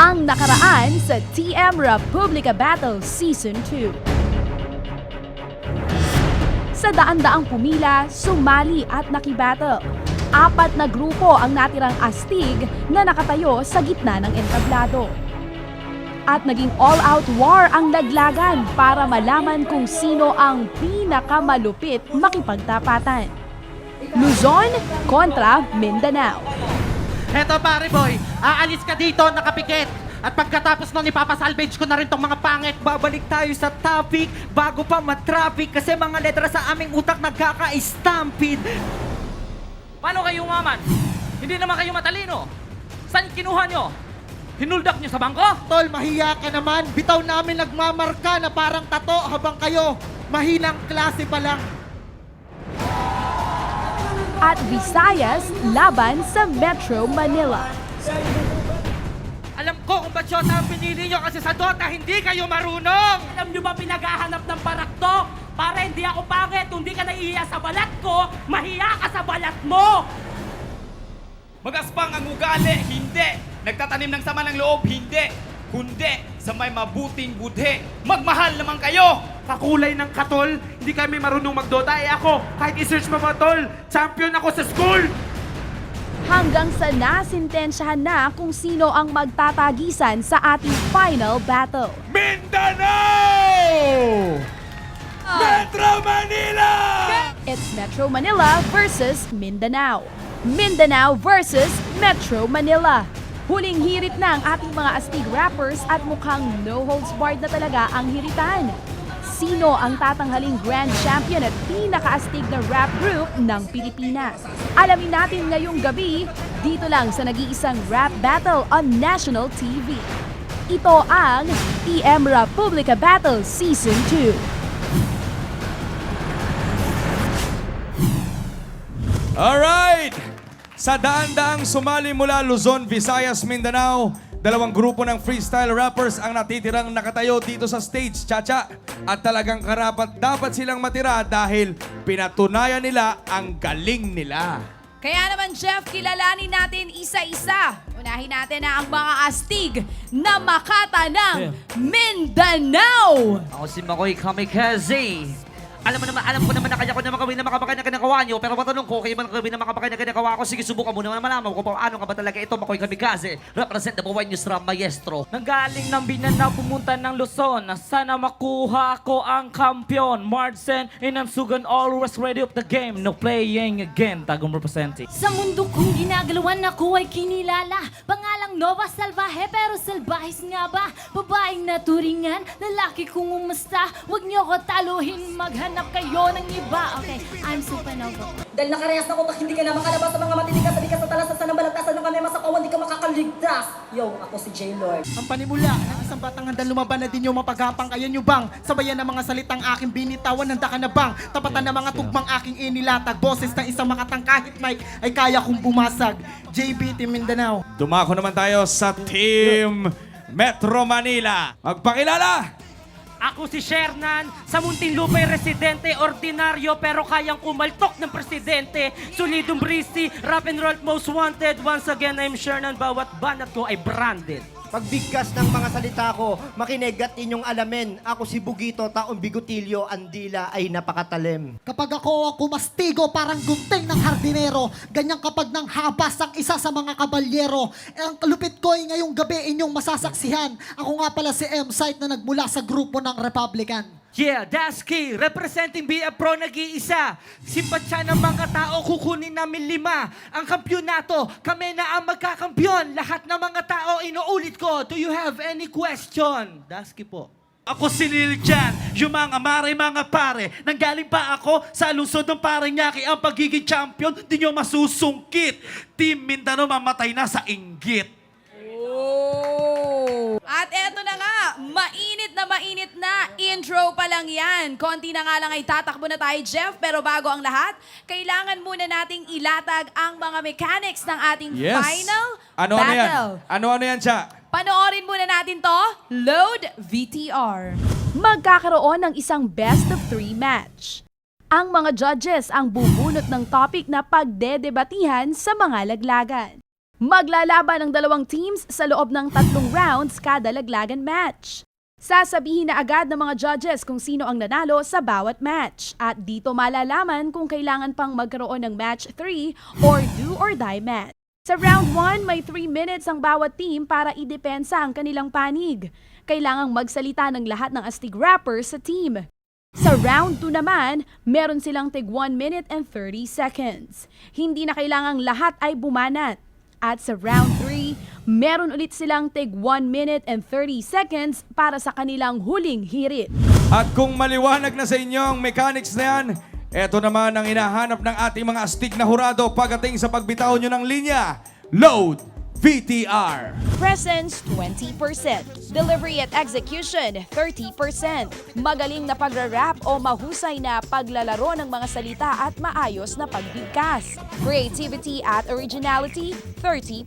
ang nakaraan sa TM Republica Battle Season 2. Sa daan-daang pumila, sumali at nakibattle. Apat na grupo ang natirang astig na nakatayo sa gitna ng entablado. At naging all-out war ang laglagan para malaman kung sino ang pinakamalupit makipagtapatan. Luzon kontra Mindanao. Eto pare boy, aalis ka dito nakapikit. At pagkatapos nun, ipapasalvage ko na rin tong mga pangit. Babalik tayo sa topic bago pa matraffic kasi mga letra sa aming utak nagkaka-stampede. Paano kayo umaman? Hindi naman kayo matalino. Saan kinuha nyo? Hinuldak nyo sa bangko? Tol, mahiya ka naman. Bitaw namin nagmamarka na parang tato habang kayo mahinang klase pa lang. At Visayas laban sa Metro Manila. Alam ko kung ba't Shota ang pinili nyo kasi sa Dota hindi kayo marunong! Alam nyo ba pinaghahanap ng parakto? Para hindi ako pangit, kung di ka naiiya sa balat ko, mahiya ka sa balat mo! Magaspang ang ugali, hindi. Nagtatanim ng sama ng loob, hindi. Kundi sa may mabuting budhe. Magmahal naman kayo! Kakulay ng katol, hindi kami marunong magdota. Eh ako, kahit i-search mo ba tol, champion ako sa school! Hanggang sa nasintensyahan na kung sino ang magtatagisan sa ating final battle. Mindanao! Metro Manila! It's Metro Manila versus Mindanao. Mindanao versus Metro Manila. Huling hirit na ang ating mga astig rappers at mukhang no holds barred na talaga ang hiritan. Sino ang tatanghaling grand champion at pinakaastig na rap group ng Pilipinas? Alamin natin ngayong gabi dito lang sa nag-iisang rap battle on national TV. Ito ang TM Republica Battle Season 2. Alright! Sa daan-daang sumali mula Luzon, Visayas, Mindanao, dalawang grupo ng freestyle rappers ang natitirang nakatayo dito sa stage, Chacha. At talagang karapat dapat silang matira dahil pinatunayan nila ang galing nila. Kaya naman, Jeff, kilalanin natin isa-isa. Unahin natin na ang mga astig na makata ng Mindanao. Ako si Makoy Kamikaze. Alam mo naman, alam ko naman na kanya ko naman kami na makapakay na kinakawa nyo. Pero matanong ko, kayo man kami na makapakay na kinakawa ko. Sige, subukan mo naman malaman ko paano ka ba talaga ito, Makoy Kamikaze. Represent the Buwan News Ram Maestro. Nanggaling ng Binanao pumunta ng Luzon Sana makuha ko ang kampiyon Marcen and I'm Sugan always ready of the game No playing again Tagong representing Sa mundo kong ginagalawan ako ay kinilala Pangalang Nova Salvaje pero salbahis nga ba? Babaeng naturingan, lalaki kong umasta Huwag niyo ko taluhin, maghanap kayo ng iba. Okay, I'm Supernova. Dahil nakarehas na ko pag hindi ka na makalabas sa mga matitigas sa bigas sa talas sa balagtasan ng kami masakawan, di ka makakaligtas. Yo, ako si J-Lord. Ang panimula ng isang batang handang lumaban na din yung mapagapang kaya nyo bang Sabayan ng mga salitang aking binitawan Handa ka na bang? Tapatan ng mga tugmang aking inilatag. Boses ng isang makatang kahit mic ay kaya kong bumasag. JBT Mindanao. Dumako naman tayo sa Team Metro Manila. Magpakilala! Ako si Shernan, sa Muntinlupay residente, ordinaryo pero kayang kumaltok ng presidente. Solidong breezy, rap and roll most wanted. Once again, I'm Shernan, bawat banat ko ay branded. Pagbigkas ng mga salita ko, makinig at inyong alamin. Ako si Bugito, taong bigotilyo, ang dila ay napakatalim. Kapag ako kumastigo parang gunting ng hardinero, ganyan kapag nang habas ang isa sa mga kabalyero. Eh, ang kalupit ko ay ngayong gabi inyong masasaksihan. Ako nga pala si M-Site na nagmula sa grupo ng Republican. Yeah, Dasky, representing BF Pro nag-iisa. Simpatsya ng mga tao, kukunin namin lima. Ang kampyonato, kami na ang magkakampyon. Lahat ng mga tao, inuulit ko. Do you have any question? Dasky po. Ako si Lil Jan, yung mga mare mga pare. Nanggaling pa ako sa lungsod ng nyaki ang pagiging champion, di nyo masusungkit. Team Mindanao mamatay na sa inggit. At eto na nga, mainit na mainit na. Intro pa lang yan. Konti na nga lang ay tatakbo na tayo, Jeff. Pero bago ang lahat, kailangan muna nating ilatag ang mga mechanics ng ating final Ano-ano yan? battle. Ano-ano yan, Cha? Panoorin muna natin to. Load VTR. Magkakaroon ng isang best of three match. Ang mga judges ang bubunot ng topic na pagdedebatihan sa mga laglagan. Maglalaban ang dalawang teams sa loob ng tatlong rounds kada laglagan match. Sasabihin na agad ng mga judges kung sino ang nanalo sa bawat match. At dito malalaman kung kailangan pang magkaroon ng match 3 or do or die match. Sa round 1, may 3 minutes ang bawat team para idepensa ang kanilang panig. Kailangang magsalita ng lahat ng astig rappers sa team. Sa round 2 naman, meron silang tig 1 minute and 30 seconds. Hindi na kailangang lahat ay bumanat. At sa round 3, meron ulit silang tig 1 minute and 30 seconds para sa kanilang huling hirit. At kung maliwanag na sa inyo ang mechanics na yan, eto naman ang hinahanap ng ating mga astig na hurado pagdating sa pagbitaw nyo ng linya. Load VTR. Presence 20%. Delivery at execution 30%. Magaling na pagra-rap o mahusay na paglalaro ng mga salita at maayos na pagbigkas. Creativity at originality 30%.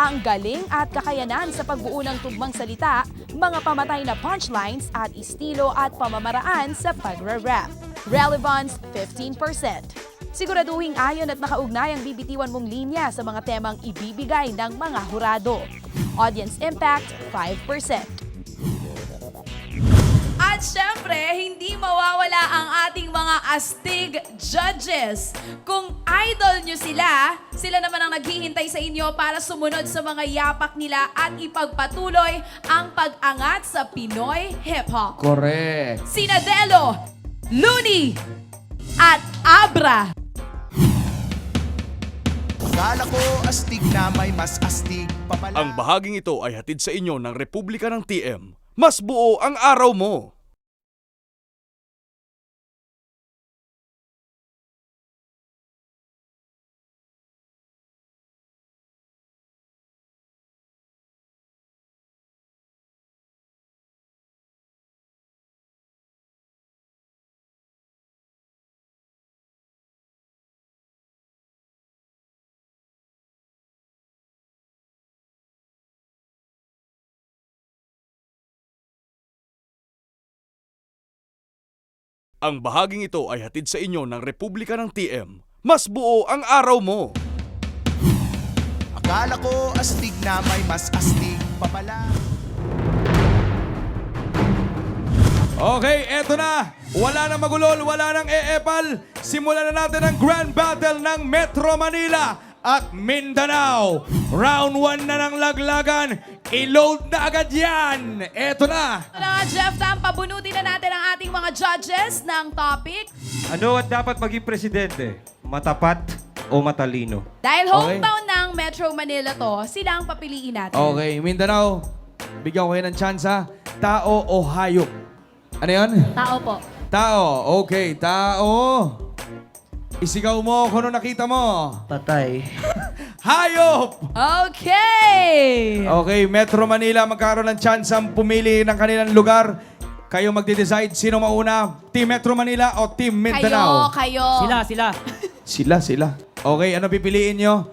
Ang galing at kakayanan sa pagbuo ng tugmang salita, mga pamatay na punchlines at estilo at pamamaraan sa pagra-rap. Relevance 15%. Siguraduhing ayon at nakaugnay ang bibitiwan mong linya sa mga temang ibibigay ng mga hurado. Audience impact 5%. At syempre, hindi mawawala ang ating mga astig judges. Kung idol nyo sila, sila naman ang naghihintay sa inyo para sumunod sa mga yapak nila at ipagpatuloy ang pag-angat sa Pinoy hip-hop. Correct. Sina Delo, Looney, at Abra. Akala ko astig na may mas astig pa pala. Ang bahaging ito ay hatid sa inyo ng Republika ng TM. Mas buo ang araw mo! Ang bahaging ito ay hatid sa inyo ng Republika ng TM. Mas buo ang araw mo! Akala ko astig na may mas astig pa pala. Okay, eto na. Wala nang magulol, wala nang eepal. Simulan na natin ang Grand Battle ng Metro Manila at Mindanao. Round 1 na ng laglagan. I-load na agad yan. Eto na. Nga, Jeff Tam, pabunutin na natin ang ating mga judges ng topic. Ano at dapat maging presidente? Matapat o matalino? Dahil Okay. hometown ng Metro Manila to, sila ang papiliin natin. Okay, Mindanao. Bigyan ko kayo ng chance ha. Tao o hayop? Ano yun? Tao po. Tao. Okay, tao. Isigaw mo kung ano nakita mo. Patay. Hayop! Okay! Okay, Metro Manila magkaroon ng chance ang pumili ng kanilang lugar. Kayo magde-decide sino mauna, Team Metro Manila o Team Kayo, Mindanao. kayo. sila. Sila, sila. Okay, ano pipiliin nyo?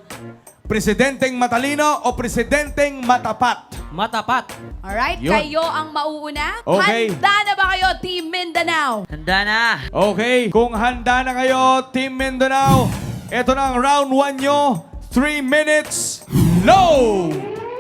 Presidenteng matalino o presidenteng matapat? Matapat. Alright, Yun. kayo ang mauuna. Okay. Handa na ba kayo, Team Mindanao? Handa na. Okay, kung handa na kayo, Team Mindanao, ito na ang round 1 nyo. 3 minutes, low!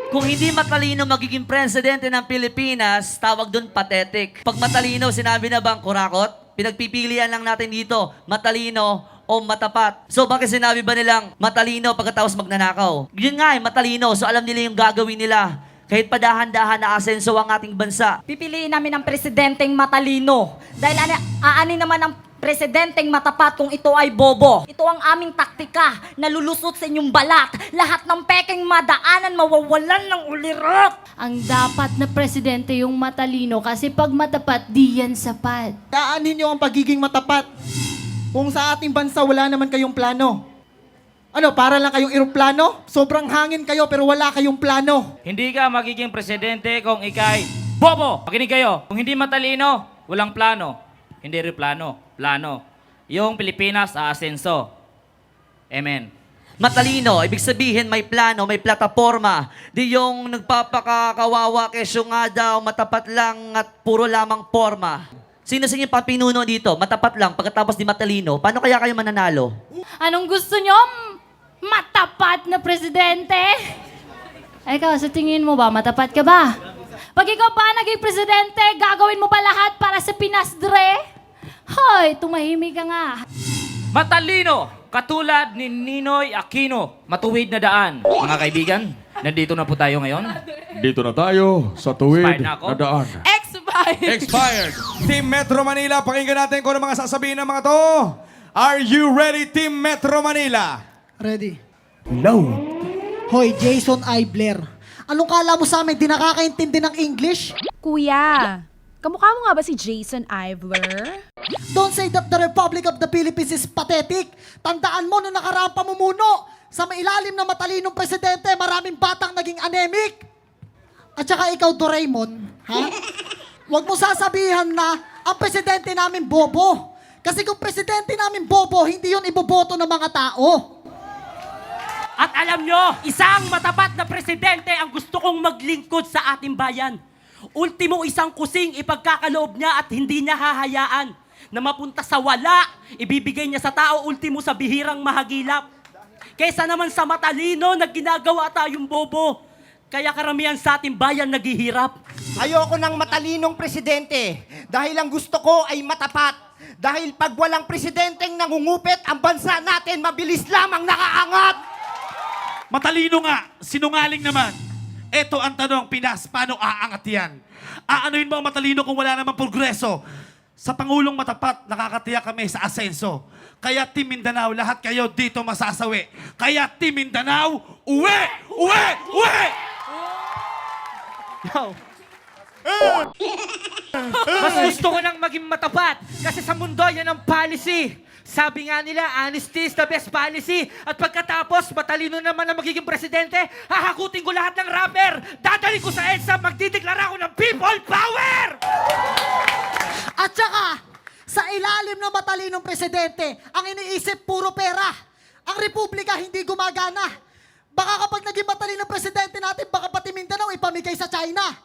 Kung hindi matalino magiging presidente ng Pilipinas, tawag doon pathetic. Pag matalino, sinabi na bang kurakot? Pinagpipilian lang natin dito, matalino o matapat. So bakit sinabi ba nilang matalino pagkatapos magnanakaw? Yun nga eh, matalino. So alam nila yung gagawin nila. Kahit padahan-dahan na asenso ang ating bansa. Pipiliin namin ang presidenteng matalino. Dahil ano, aani naman ang presidenteng matapat kung ito ay bobo. Ito ang aming taktika na lulusot sa inyong balat. Lahat ng peking madaanan mawawalan ng ulirot. Ang dapat na presidente yung matalino kasi pag matapat, di yan sapat. Kaanin nyo ang pagiging matapat. Kung sa ating bansa wala naman kayong plano. Ano, para lang kayong eroplano? Sobrang hangin kayo pero wala kayong plano. Hindi ka magiging presidente kung ikay bobo. Pakinig kayo. Kung hindi matalino, walang plano. Hindi rin plano. Plano. Yung Pilipinas aasenso. Amen. Matalino, ibig sabihin may plano, may plataforma. Di yung nagpapakakawawa kesyo nga daw, matapat lang at puro lamang forma. Sino sa inyo pa pinuno dito? Matapat lang, pagkatapos di matalino. Paano kaya kayo mananalo? Anong gusto nyo? matapat na presidente? Ay, ikaw, sa tingin mo ba, matapat ka ba? Pag ikaw pa naging presidente, gagawin mo ba lahat para sa Pinas, Dre? Hoy, tumahimik ka nga. Matalino, katulad ni Ninoy Aquino. Matuwid na daan. Mga kaibigan, nandito na po tayo ngayon. Dito na tayo sa tuwid na ako? na daan. Expired! Expired. Team Metro Manila, pakinggan natin kung ano mga sasabihin ng mga to. Are you ready, Team Metro Manila? Ready? No. Hoy, Jason Eibler. Anong kala mo sa amin, di nakakaintindi ng English? Kuya, kamukha mo nga ba si Jason Ivler? Don't say that the Republic of the Philippines is pathetic. Tandaan mo, nung nakaraang pamumuno, sa mailalim na matalinong presidente, maraming batang naging anemic. At saka ikaw, Doraemon, ha? Huwag mo sasabihan na ang presidente namin bobo. Kasi kung presidente namin bobo, hindi yun iboboto ng mga tao. At alam nyo, isang matapat na presidente ang gusto kong maglingkod sa ating bayan. Ultimo isang kusing ipagkakaloob niya at hindi niya hahayaan na mapunta sa wala, ibibigay niya sa tao ultimo sa bihirang mahagilap. Kaysa naman sa matalino na ginagawa tayong bobo. Kaya karamihan sa ating bayan naghihirap. Ayoko ng matalinong presidente dahil ang gusto ko ay matapat. Dahil pag walang presidenteng nangungupit, ang bansa natin mabilis lamang nakaangat. Matalino nga, sinungaling naman. Ito ang tanong, Pinas, paano aangat yan? Aanuhin mo ang matalino kung wala namang progreso? Sa Pangulong Matapat, nakakatiyak kami sa asenso. Kaya Team Mindanao, lahat kayo dito masasawi. Kaya Team Mindanao, uwi! Uwi! Uwi! Yo. Mas gusto ko nang maging matapat kasi sa mundo yan ang policy. Sabi nga nila, honesty is the best policy. At pagkatapos, matalino naman ang magiging presidente, hahakutin ko lahat ng rapper. Dadalhin ko sa EDSA, magdideklara ako ng people power! At saka, sa ilalim ng matalinong presidente, ang iniisip puro pera. Ang republika hindi gumagana. Baka kapag naging matalinong presidente natin, baka pati Mindanao ipamigay sa China.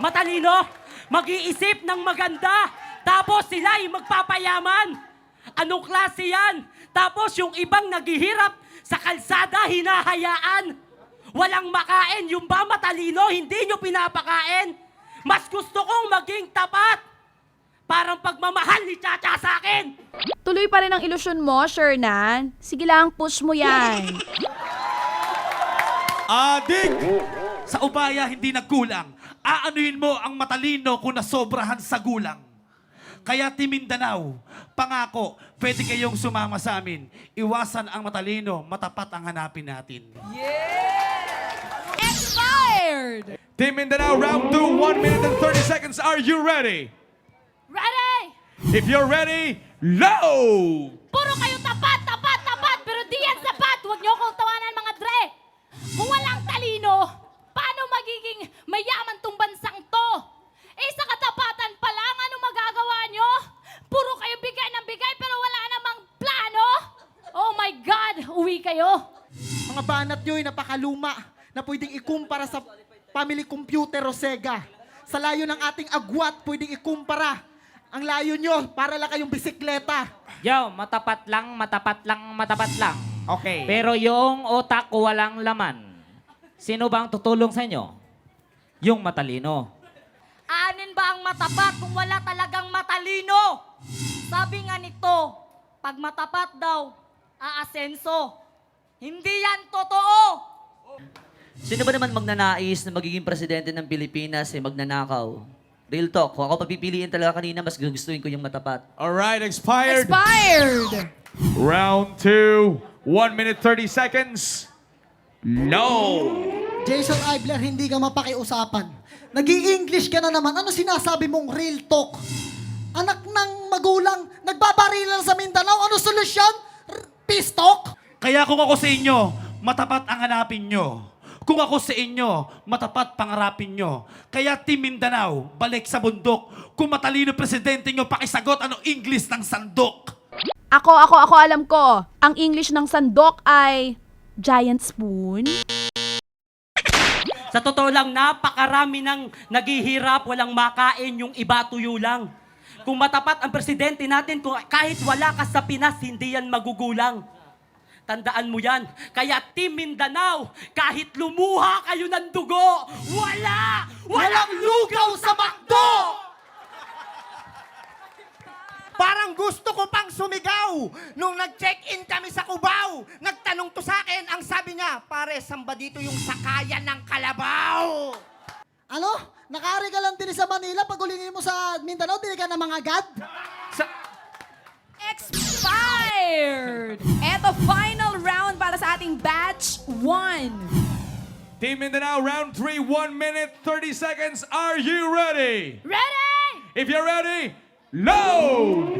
Matalino, mag-iisip ng maganda, tapos sila ay magpapayaman. Anong klase yan? Tapos yung ibang naghihirap sa kalsada, hinahayaan. Walang makain, yung ba matalino, hindi nyo pinapakain. Mas gusto kong maging tapat. Parang pagmamahal ni Chacha sa akin. Tuloy pa rin ang ilusyon mo, Shernan. Sige lang, push mo yan. Adik! Sa ubaya, hindi nagkulang. Aanuhin mo ang matalino kung nasobrahan sa gulang. Kaya Team Mindanao, pangako, pwede kayong sumama sa amin. Iwasan ang matalino, matapat ang hanapin natin. Expired! Team Mindanao, round 2, 1 minute and 30 seconds. Are you ready? Ready? If you're ready, low! Puro kayo tapat, tapat, tapat, pero di yan sapat. Huwag niyo akong tawanan mga dre. Kung walang talino, paano magiging mayaman tong bansang to? Eh sa katapatan pa lang, ano magagawa nyo? Puro kayo bigay ng bigay pero wala namang plano? Oh my God, uwi kayo. Mga banat nyo ay napakaluma na pwedeng ikumpara sa family computer o Sega. Sa layo ng ating agwat, pwedeng ikumpara. Ang layo nyo, para lang kayong bisikleta. Yo, matapat lang, matapat lang, matapat lang. Okay. Pero yung utak ko walang laman. Sino bang tutulong sa inyo? Yung matalino. Anin ba ang matapat kung wala talagang matalino? Sabi nga nito, pag matapat daw, aasenso. Hindi yan totoo. Sino ba naman magnanais na magiging presidente ng Pilipinas ay magnanakaw? Real talk. Kung ako papipiliin talaga kanina, mas gustuhin ko yung matapat. Alright, expired. Expired! Round 2, 1 minute 30 seconds. No! Jason Eibler, hindi ka mapakiusapan. Nag-i-English ka na naman. Ano sinasabi mong real talk? Anak ng magulang, nagbabarilan sa Mindanao. Ano solusyon? R- Peace talk? Kaya kung ako sa inyo, matapat ang hanapin nyo. Kung ako sa inyo, matapat pangarapin nyo. Kaya Team Mindanao, balik sa bundok. Kung matalino presidente nyo, pakisagot anong English ng sandok. Ako, ako, ako alam ko. Ang English ng sandok ay giant spoon. Sa totoo lang, napakarami ng naghihirap, walang makain, yung iba tuyo lang. Kung matapat ang presidente natin, kung kahit wala ka sa Pinas, hindi yan magugulang. Tandaan mo yan. Kaya Team Mindanao, kahit lumuha kayo ng dugo, wala! Walang lugaw sa McDo! Parang gusto ko pang sumigaw. Nung nag-check-in kami sa Cubao, nagtanong to sa akin, ang sabi niya, pare, samba dito yung sakayan ng kalabaw. Ano? Nakari ka lang din sa Manila pag ulingin mo sa Mindanao, dili ka na mga agad? Expired! Eto, final round para sa ating batch 1. Team Mindanao, round 3, 1 minute, 30 seconds. Are you ready? Ready? If you're ready, load!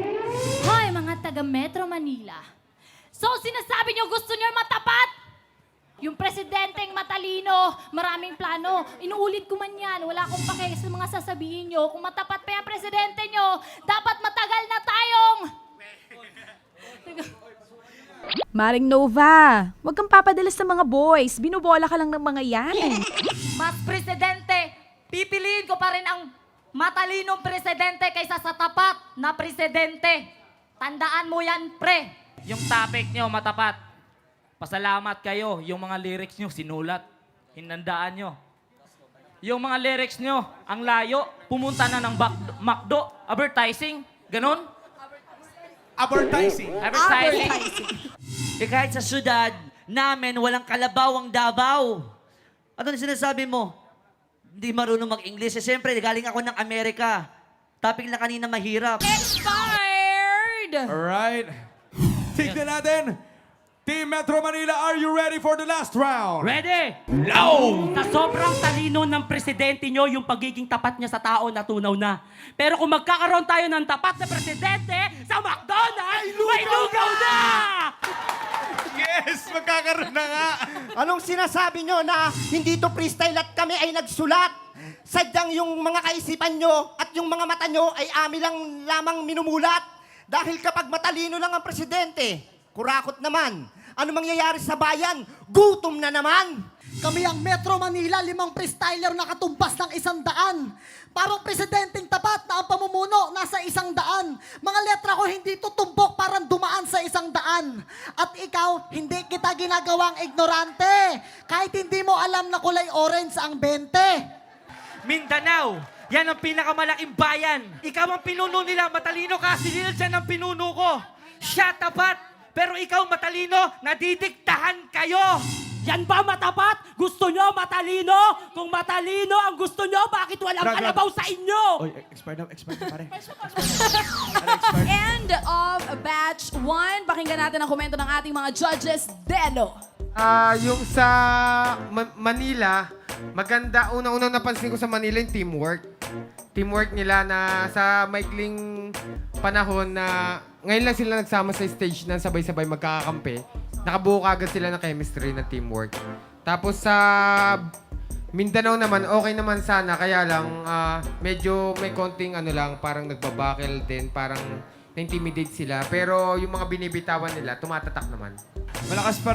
Hoy, mga taga Metro Manila. So, sinasabi niyo gusto niyo matapat? Yung presidenteng matalino, maraming plano. Inuulit ko man yan. Wala akong pake sa mga sasabihin niyo. Kung matapat pa yung presidente niyo, dapat matagal na tayong... Maring Nova, wag kang papadalas sa mga boys. Binubola ka lang ng mga yan. Mas presidente, pipiliin ko pa rin ang matalinong presidente kaysa sa tapat na presidente. Tandaan mo yan, pre. Yung topic nyo, matapat. Pasalamat kayo. Yung mga lyrics nyo, sinulat. Hinandaan nyo. Yung mga lyrics nyo, ang layo, pumunta na ng Bak- McDo, advertising, ganon? Advertising. Advertising. Eh kahit sa syudad namin, walang kalabaw ang Davao. Ano na sinasabi mo? Hindi marunong mag-English. Eh, siyempre, galing ako ng Amerika. Topic na kanina mahirap. Expired! Alright. Tignan natin. Team Metro Manila, are you ready for the last round? Ready? Load! Sa sobrang talino ng presidente nyo, yung pagiging tapat niya sa tao natunaw na. Pero kung magkakaroon tayo ng tapat na presidente sa McDonald's, may lugaw na! Yes, magkakaroon na nga. Anong sinasabi nyo na hindi to freestyle at kami ay nagsulat? Sadyang yung mga kaisipan nyo at yung mga mata nyo ay ami lang lamang minumulat. Dahil kapag matalino lang ang presidente, kurakot naman. Ano mangyayari sa bayan? Gutom na naman. Kami ang Metro Manila, limang freestyler na katumbas ng isang daan. Parang presidenteng tapat na ang pamumuno nasa isang daan. Mga letra ko hindi tutumbok parang dumaan sa isang daan. At ikaw, hindi kita ginagawang ignorante. Kahit hindi mo alam na kulay orange ang 20. Mindanao, yan ang pinakamalaking bayan. Ikaw ang pinuno nila, matalino ka, sinilad siya ng pinuno ko. Siya tapat, pero ikaw matalino, nadidiktahan kayo. Yan ba matapat? Gusto nyo matalino? Kung matalino ang gusto nyo, bakit walang Grab, grab. kalabaw sa inyo? Oy, expired na, expired na, pare. End of batch 1. Pakinggan natin ang komento ng ating mga judges. Delo. Ah, yung sa Ma- Manila, maganda unang-unang napansin ko sa Manila yung teamwork. Teamwork nila na sa maikling panahon na ngayon lang sila nagsama sa stage na sabay-sabay magkakakampi. Nakabuo kagad sila ng chemistry na teamwork. Tapos sa Mindanao naman, okay naman sana. Kaya lang, ah, medyo may konting ano lang, parang nagbabakel din. Parang na-intimidate sila. Pero yung mga binibitawan nila, tumatatak naman. Malakas pa